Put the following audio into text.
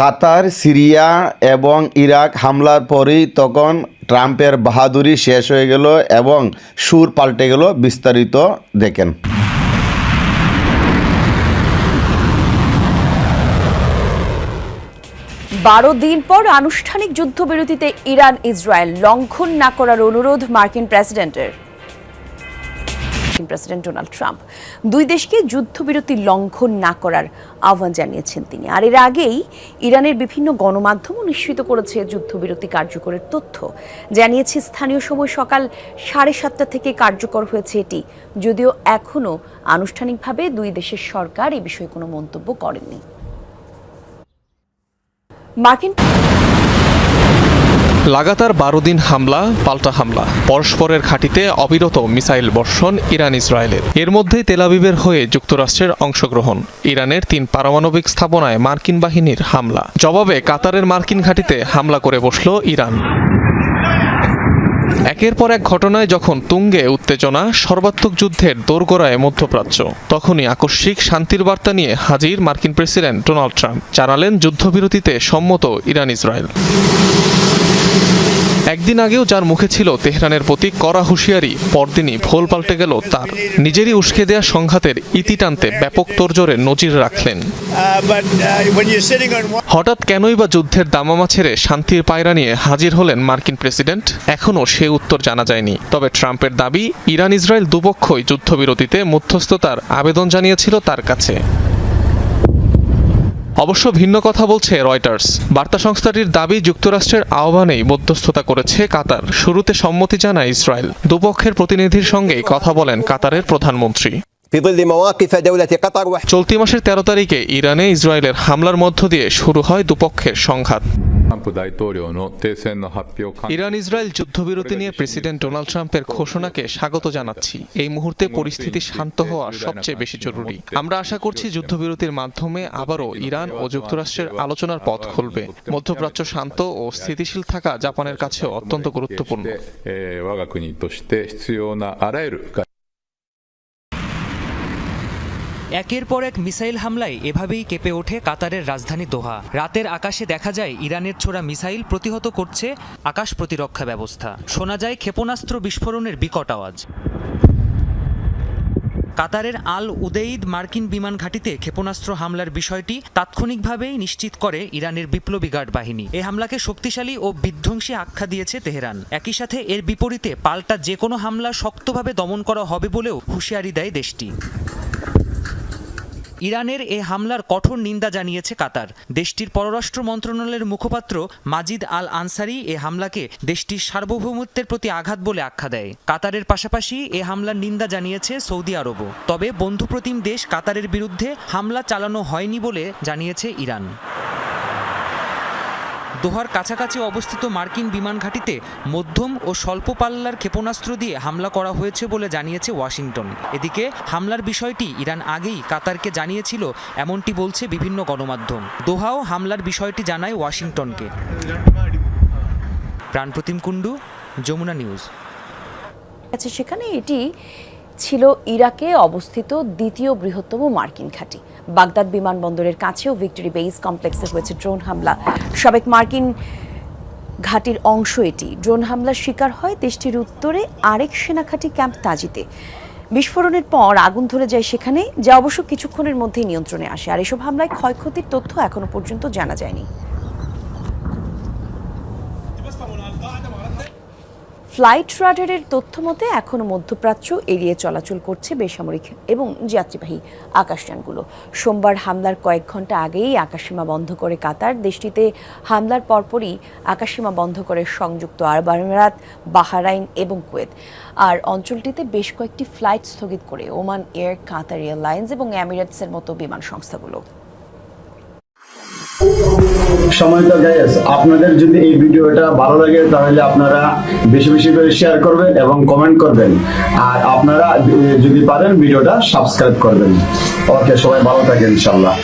কাতার, Syria এবং Iraq হামলার পরেই তখন ট্রাম্পের বাহাদুরি শেষ হয়ে গেল এবং সুর পাল্টে গেল বিস্তারিত দেখেন। বারো দিন পর আনুষ্ঠানিক যুদ্ধবিরতিতে ইরান ইসরায়েল লঙ্ঘন না করার অনুরোধ মার্কিন প্রেসিডেন্টের। মার্কিন প্রেসিডেন্ট ডোনাল্ড ট্রাম্প। দুই দেশকে যুদ্ধবিরতি লঙ্ঘন না করার আহ্বান জানিয়েছেন তিনি। আর এর আগেই ইরানের বিভিন্ন গণমাধ্যমও নিশ্চিত করেছে যুদ্ধবিরতি কার্যকরের তথ্য। জানিয়েছে স্থানীয় সময় সকাল সাড়ে সাতটা থেকে কার্যকর হয়েছে এটি। যদিও এখনও আনুষ্ঠানিকভাবে দুই দেশের সরকার এ বিষয়ে কোনো মন্তব্য করেননি। মার্কিন লাগাতার বারো দিন হামলা, পাল্টা হামলা। পরস্পরের ঘাঁটিতে অবিরত মিসাইল বর্ষণ ইরান ইসরায়েলের এর মধ্যেই তেলাবিবের হয়ে যুক্তরাষ্ট্রের অংশগ্রহণ। ইরানের তিন পারমাণবিক স্থাপনায় মার্কিন বাহিনীর হামলা। জবাবে কাতারের মার্কিন ঘাঁটিতে হামলা করে বসল ইরান। একের পর এক ঘটনায় যখন তুঙ্গে উত্তেজনা, সর্বাত্মক যুদ্ধের দোরগোড়ায় মধ্যপ্রাচ্য। তখনই আকস্মিক শান্তির বার্তা নিয়ে হাজির মার্কিন প্রেসিডেন্ট ডোনাল্ড ট্রাম্প। জানালেন যুদ্ধবিরতিতে সম্মত ইরান ইসরায়েল একদিন আগেও যার মুখে ছিল তেহরানের প্রতি কড়া হুঁশিয়ারি, পরদিনই ভোল পাল্টে গেল তার। নিজেরই উস্কে দেয়া সংঘাতের ইতি টানতে ব্যাপক তোড়জোড়ে নজির রাখলেন। হঠাৎ কেনই বা যুদ্ধের দামামা ছেড়ে শান্তির পায়রা নিয়ে হাজির হলেন মার্কিন প্রেসিডেন্ট। এখনও সে উত্তর জানা যায়নি। তবে ট্রাম্পের দাবি ইরান ইসরায়েল দুপক্ষই যুদ্ধবিরতিতে মধ্যস্থতার আবেদন জানিয়েছিল তার কাছে। অবশ্য ভিন্ন কথা বলছে রয়টার্স। বার্তা সংস্থাটির দাবি যুক্তরাষ্ট্রের আহ্বানেই মধ্যস্থতা করেছে কাতার। শুরুতে সম্মতি জানায় ইসরায়েল। দুপক্ষের প্রতিনিধির সঙ্গে কথা বলেন কাতারের প্রধানমন্ত্রী। চলতি মাসের তেরো তারিখে ইরানে ইসরায়েলের হামলার মধ্য দিয়ে শুরু হয় দুপক্ষের সংঘাত। ইরান ইসরায়েল যুদ্ধবিরতি নিয়ে প্রেসিডেন্ট ডোনাল্ড ট্রাম্পের ঘোষণাকে স্বাগত জানাচ্ছি এই মুহূর্তে পরিস্থিতি শান্ত হওয়া সবচেয়ে বেশি জরুরি আমরা আশা করছি যুদ্ধবিরতির মাধ্যমে আবারও ইরান ও যুক্তরাষ্ট্রের আলোচনার পথ খুলবে মধ্যপ্রাচ্য শান্ত ও স্থিতিশীল থাকা জাপানের কাছে অত্যন্ত গুরুত্বপূর্ণ একের পর এক মিসাইল হামলায় এভাবেই কেঁপে ওঠে কাতারের রাজধানী দোহা। রাতের আকাশে দেখা যায় ইরানের ছোড়া মিসাইল প্রতিহত করছে আকাশ প্রতিরক্ষা ব্যবস্থা। শোনা যায় ক্ষেপণাস্ত্র বিস্ফোরণের বিকট আওয়াজ। কাতারের আল উদেইদ মার্কিন বিমান ঘাঁটিতে ক্ষেপণাস্ত্র হামলার বিষয়টি তাৎক্ষণিকভাবেই নিশ্চিত করে ইরানের বিপ্লবী গার্ড বাহিনী। এই হামলাকে শক্তিশালী ও বিধ্বংসী আখ্যা দিয়েছে তেহরান। একই সাথে এর বিপরীতে পাল্টা যে কোনো হামলা শক্তভাবে দমন করা হবে বলেও হুঁশিয়ারি দেয় দেশটি। ইরানের এ হামলার কঠোর নিন্দা জানিয়েছে কাতার। দেশটির পররাষ্ট্র মন্ত্রণালয়ের মুখপাত্র মাজিদ আল আনসারি এ হামলাকে দেশটির সার্বভৌমত্বের প্রতি আঘাত বলে আখ্যা দেয়। কাতারের পাশাপাশি এ হামলার নিন্দা জানিয়েছে সৌদি আরবও। তবে বন্ধুপ্রতিম দেশ কাতারের বিরুদ্ধে হামলা চালানো হয়নি বলে জানিয়েছে ইরান। দোহার কাছাকাছি অবস্থিত মার্কিন বিমান ঘাঁটিতে মধ্যম ও স্বল্প পাল্লার ক্ষেপণাস্ত্র দিয়ে হামলা করা হয়েছে বলে জানিয়েছে ওয়াশিংটন। এদিকে হামলার বিষয়টি ইরান আগেই কাতারকে জানিয়েছিল, এমনটি বলছে বিভিন্ন গণমাধ্যম। দোহাও হামলার বিষয়টি জানায় ওয়াশিংটনকে। প্রাণপ্রতিম কুণ্ডু, যমুনা নিউজ। আচ্ছা সেখানে এটি ছিল ইরাকে অবস্থিত দ্বিতীয় বৃহত্তম মার্কিন ঘাঁটি। বাগদাদ বিমানবন্দরের কাছেও ভিক্টোরি বেইস কমপ্লেক্সে হয়েছে ড্রোন হামলা। সাবেক মার্কিন ঘাঁটির অংশ এটি। ড্রোন হামলার শিকার হয় দেশটির উত্তরে আরেক সেনা ঘাঁটি ক্যাম্প তাজিতে। বিস্ফোরণের পর আগুন ধরে যায় সেখানে, যা অবশ্য কিছুক্ষণের মধ্যেই নিয়ন্ত্রণে আসে। আর এসব হামলায় ক্ষয়ক্ষতির তথ্য এখনও পর্যন্ত জানা যায়নি। ফ্লাইট রাডারের তথ্য মতে এখনও মধ্যপ্রাচ্য এড়িয়ে চলাচল করছে বেসামরিক এবং যাত্রীবাহী আকাশযানগুলো। সোমবার হামলার কয়েক ঘণ্টা আগেই আকাশসীমা বন্ধ করে কাতার দেশটিতে হামলার পরপরই আকাশসীমা বন্ধ করে সংযুক্ত আরব আমিরাত, বাহারাইন এবং কুয়েত। আর অঞ্চলটিতে বেশ কয়েকটি ফ্লাইট স্থগিত করে ওমান এয়ার, কাতার এয়ারলাইন্স এবং এমিরেটসের মতো বিমান সংস্থাগুলো। সময়টা গাইস আপনাদের যদি এই ভিডিওটা ভালো লাগে, তাহলে আপনারা বেশি বেশি করে শেয়ার করবেন এবং কমেন্ট করবেন। আর আপনারা যদি পারেন ভিডিওটা সাবস্ক্রাইব করবেন। ওকে, সবাই ভালো থাকেন ইনশাল্লাহ